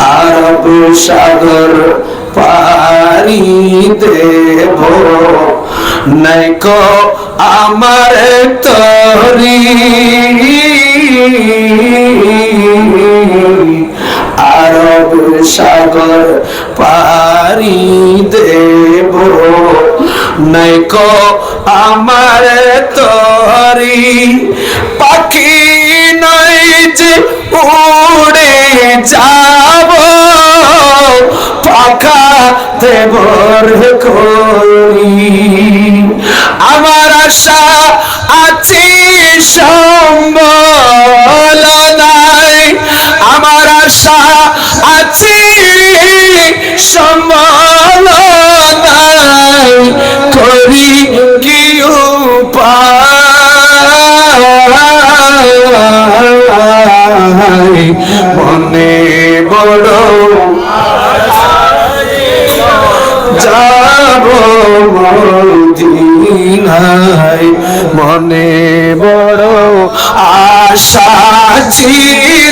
আরব সাগর পারি দেব। নাইকো আমার তরি। আরব সাগর পারি দেব। নাইকো আমার তরি। পাখি নাই যে উড়ে যাব। পাখা দেবর করি। আমার আশা আছে সম্বল নাই আমার আশা আছে সম্বল উপায় মনে বড় যাব মদিনায়। মনে বড় আশা ছিল